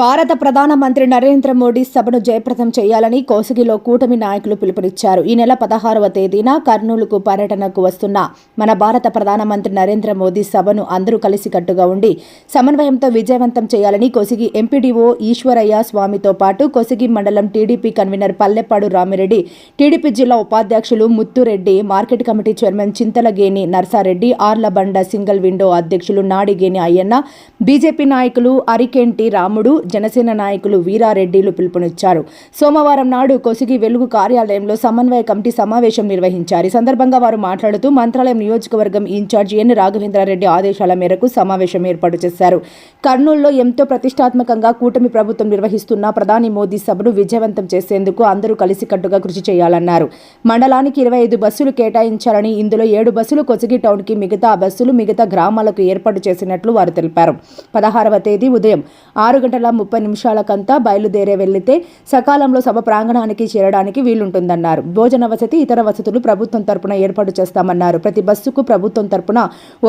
భారత ప్రధానమంత్రి నరేంద్ర మోడీ సభను జయప్రదం చేయాలని కోసిగిలో కూటమి నాయకులు పిలుపునిచ్చారు. ఈ నెల పదహారవ తేదీన కర్నూలుకు పర్యటనకు వస్తున్న మన భారత ప్రధానమంత్రి నరేంద్ర మోదీ సభను అందరూ కలిసికట్టుగా ఉండి సమన్వయంతో విజయవంతం చేయాలని కోసిగి ఎంపీడీఓ ఈశ్వరయ్య స్వామితో పాటు కోసిగి మండలం TDP convener Pallepadu Ramireddy TDP జిల్లా ఉపాధ్యక్షులు Muthureddy market committee chairman Chinthalageni Narsareddy Arlabanda single window అధ్యక్షులు నాడిగేని అయ్యన్న బీజేపీ నాయకులు అరికెంటి రాముడు జనసేన నాయకులు వీరారెడ్డిలు పిలుపునిచ్చారు. సోమవారం నాడు కొసిగి వెలుగు కార్యాలయంలో సమన్వయ కమిటీ సమావేశం నిర్వహించారు. ఈ సందర్భంగా వారు మాట్లాడుతూ మంత్రాలయం నియోజకవర్గం ఇన్ఛార్జి ఎన్ రాఘవేంద్రారెడ్డి ఆదేశాల మేరకు సమావేశం ఏర్పాటు చేశారు. కర్నూలులో ఎంతో ప్రతిష్టాత్మకంగా కూటమి ప్రభుత్వం నిర్వహిస్తున్న ప్రధాని మోదీ సభను విజయవంతం చేసేందుకు అందరూ కలిసికట్టుగా కృషి చేయాలన్నారు. మండలానికి ఇరవై ఐదు బస్సులు కేటాయించాలని ఇందులో ఏడు బస్సులు కొసిగి టౌన్కి మిగతా బస్సులు మిగతా గ్రామాలకు ఏర్పాటు చేసినట్లు వారు తెలిపారు. పదహారవ తేదీ ఉదయం ఆరు గంటల ముప్పై నిమిషాలకంతా బయలుదేరే వెళ్ళితే సకాలంలో సభ ప్రాంగణానికి చేరడానికి వీలుంటుందన్నారు. భోజన వసతి ఇతర వసతులు ప్రభుత్వం తరపున ఏర్పాటు చేస్తామన్నారు. ప్రతి బస్సుకు ప్రభుత్వం తరపున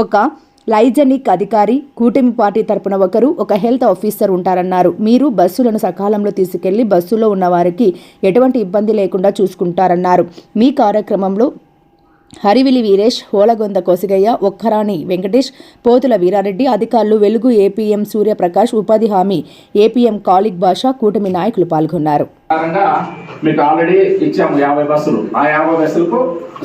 ఒక లైజనిక్ అధికారి కూటమి పార్టీ తరపున ఒకరు ఒక హెల్త్ ఆఫీసర్ ఉంటారన్నారు. మీరు బస్సులను సకాలంలో తీసుకెళ్ళి బస్సులో ఉన్న వారికి ఎటువంటి ఇబ్బంది లేకుండా చూసుకుంటారన్నారు. మీ కార్యక్రమంలో హరివిలి వీరేష్ హోలగొంద కోసిగయ్య ఒక్కరాణి వెంకటేష్ పోతుల వీరారెడ్డి అధికారులు వెలుగు ఏపీఎం సూర్యప్రకాష్ ఉపాధి హామీ ఏపీఎం కాలిక్ భాష కూటమి నాయకులు పాల్గొన్నారు. ప్రకారంగా మీకు ఆల్రెడీ ఇచ్చాము యాభై బస్సులు. ఆ యాభై బస్సులకు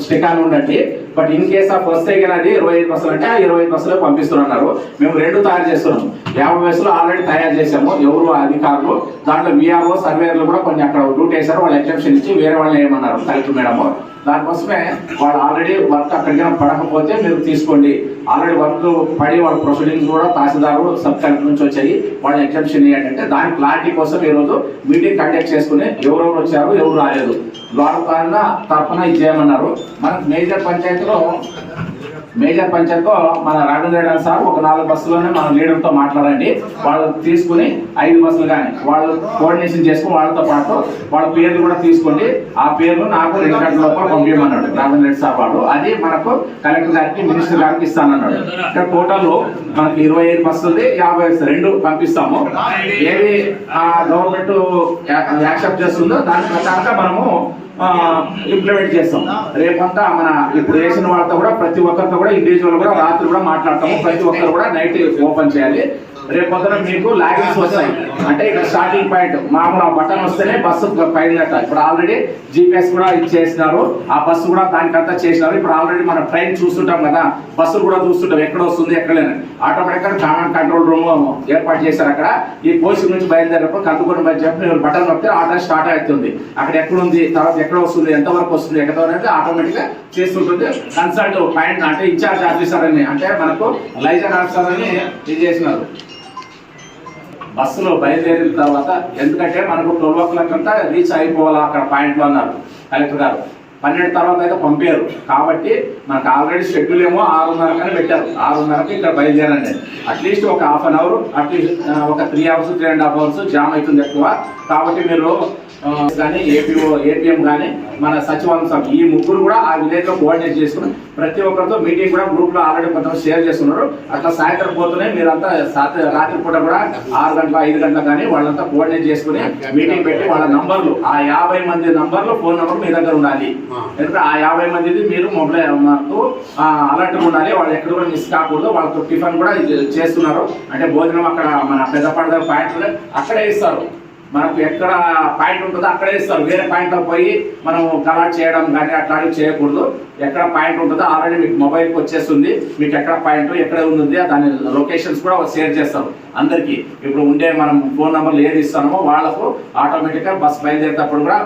స్టికాన్ ఉండండి బట్ ఇన్ కేస్ ఆఫ్ వస్తే కానీ అది ఇరవై ఐదు బస్సులు అంటే ఆ ఇరవై ఐదు బస్సులు పంపిస్తున్నారు మేము రెండు తయారు చేస్తున్నాం. యాభై బస్సులు ఆల్రెడీ తయారు చేసాము ఎవరు అధికారులు దాంట్లో విఆర్ఓ సర్వేర్లు కూడా కొన్ని అక్కడ డ్యూటీ వేశారు వాళ్ళు ఎగ్జామ్షన్ ఇచ్చి వేరే వాళ్ళని ఏమన్నారు? కలెక్టర్ మేడము దానికోసమే వాళ్ళు ఆల్రెడీ వర్క్ అక్కడికి పడకపోతే మీరు తీసుకోండి. ఆల్రెడీ వర్క్ పడి వాళ్ళ ప్రొసీడింగ్స్ కూడా తహసీల్దారు సబ్ కలెక్టర్ నుంచి వచ్చాయి. వాళ్ళు ఎగ్జామ్షన్ అంటే దాని క్లారిటీ కోసం ఈ రోజు మీటింగ్ కండక్ట్ చేసుకుని ఎవరెవరు వచ్చారు ఎవరు రాలేదు. వాళ్ళ తరఫున ఇది చేయమన్నారు మనకు మేజర్ పంచాయతీలో మేజర్ పంచర్తో మన రాఘవేంద్ర సార్ ఒక నాలుగు బస్సులోనే మన లీడర్తో మాట్లాడండి. వాళ్ళు తీసుకుని ఐదు బస్సులు కానీ వాళ్ళు కోఆర్డినేషన్ చేసుకుని వాళ్ళతో పాటు వాళ్ళ పేర్లు కూడా తీసుకోండి. ఆ పేర్లు నాకు రెండు గంటల లోపల పంపించమన్నాడు రాఘవేంద్ర సార్ వాడు అది మనకు కలెక్టర్ గారికి మినిస్టర్ గారికి ఇస్తానన్నాడు. ఇక్కడ టోటల్ మనకి ఇరవై ఐదు బస్సులు యాభై రెండు పంపిస్తాము. ఏది గవర్నమెంట్ యాక్సెప్ట్ చేస్తుందో దాని ప్రకారంగా మనము ఇంప్లిమెంట్ చేస్తాం. రేపంతా మన ఇప్పుడు వేసిన వాళ్ళతో కూడా ప్రతి ఒక్కరితో కూడా ఇండివిజువల్ కూడా రాత్రి కూడా మాట్లాడతాము. ప్రతి ఒక్కరు కూడా నైట్ ఓపెన్ చేయాలి. రేపు పొద్దున మీకు లాగిన్స్ వస్తాయి. అంటే ఇక్కడ స్టార్టింగ్ పాయింట్ మామూలు ఆ బటన్ వస్తేనే బస్సు పైన ఇప్పుడు ఆల్రెడీ జీపీఎస్ కూడా ఇచ్చేసినారు. ఆ బస్సు కూడా దానికంతా చేసినారు. ఇప్పుడు ఆల్రెడీ మనం ట్రైన్ చూస్తుంటాం కదా బస్సులు కూడా చూస్తుంటాం. ఎక్కడ వస్తుంది ఎక్కడ ఆటోమేటిక్గా కామన్ కంట్రోల్ రూమ్ ఏర్పాటు చేశారు అక్కడ. ఈ పోస్ట్ నుంచి బయలుదేరినప్పుడు కందుకొని మధ్య చెప్పి మీరు బటన్ నొక్కితే ఆటో స్టార్ట్ అవుతుంది. అక్కడ ఎక్కడ ఉంది తర్వాత ఎక్కడ వస్తుంది ఎంత వరకు వస్తుంది ఎక్కడ వరకు ఆటోమేటిక్గా చేస్తుంటుంది. కన్సల్ట్ పాయింట్ అంటే ఇన్ఛార్జ్ ఆఫీసర్ అని అంటే మనకు లైజన్ ఆఫీసర్ అని ఇది చేసినారు. బస్సులో బయలుదేరిన తర్వాత ఎందుకంటే మనకు ట్వెల్వ్ ఓ క్లాక్ అంతా రీచ్ అయిపోవాలా అక్కడ పాయింట్లో అన్నారు కలెక్టర్ గారు. పన్నెండు తర్వాత అయితే పంపారు. కాబట్టి మనకు ఆల్రెడీ షెడ్యూల్ ఏమో ఆరున్నరకనే పెట్టారు. ఆరున్నరకి ఇక్కడ బయలుదేరండి. అట్లీస్ట్ ఒక half an hour at least ఒక three hours three and half hours jam అవుతుంది ఎక్కువ. కాబట్టి మీరు కానీ ఏపీఓ ఏపీఎం కానీ మన సచివాలయం సభ ఈ ముగ్గురు కూడా ఆ విలేజ్లో కోఆర్డినేట్ చేసుకుని ప్రతి ఒక్కరితో మీటింగ్ కూడా గ్రూప్లో ఆల్రెడీ కొంతమంది షేర్ చేస్తున్నారు అట్లా సాయంత్రం పోతూనే మీరంతా రాత్రి పూట కూడా ఆరు గంటల ఐదు గంటల కానీ వాళ్ళంతా కోఆర్డినేట్ చేసుకుని మీటింగ్ పెట్టి వాళ్ళ నంబర్లు ఆ యాభై మంది నంబర్లు ఫోన్ నంబర్ మీ దగ్గర ఉండాలి. ఎందుకంటే ఆ యాభై మందిది మీరు మొబైల్ మాకు అలర్ట్గా ఉండాలి. వాళ్ళు ఎక్కడ కూడా మిస్ కాకూడదు. వాళ్ళతో టిఫిన్ కూడా చేస్తున్నారు. అంటే భోజనం అక్కడ మన పెద్ద పండుగ పాయింట్ అక్కడే ఇస్తారు. మనకు ఎక్కడ పాయింట్ ఉంటుందో అక్కడే ఇస్తారు. వేరే పాయింట్లో పోయి మనం కలర్ చేయడం కానీ అట్లాంటివి చేయకూడదు. ఎక్కడ పాయింట్ ఉంటుందో ఆల్రెడీ మీకు మొబైల్కి వచ్చేస్తుంది. మీకు ఎక్కడ పాయింట్ ఎక్కడ ఉంది దాని లొకేషన్స్ కూడా షేర్ చేస్తారు. అందరికీ. ఇప్పుడు ఉండే మనం ఫోన్ నెంబర్లు ఏది ఇస్తామో వాళ్ళకు ఆటోమేటిక్గా బస్సు బయలుదేరేటప్పుడు కూడా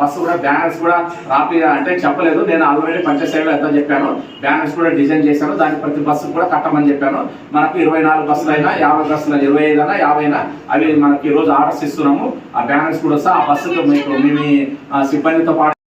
బస్సు కూడా బ్యానర్స్ కూడా రాపి అంటే చెప్పలేదు. నేను ఆల్రెడీ పంచాయతీలో ఎంత చెప్పాను. బ్యానర్స్ కూడా డిజైన్ చేశాను. దానికి ప్రతి బస్సు కూడా కట్టమని చెప్పాను. మనకు ఇరవై నాలుగు బస్సులైనా యాభై బస్సులు ఇరవై ఐదు అయినా యాభై అయినా అవి మనకి ఈరోజు ఆర్డర్స్ ఇస్తున్నాము. ఆ బ్యానర్స్ కూడా వస్తే ఆ బస్సుతో మీకు మీ సిబ్బందితో పాటు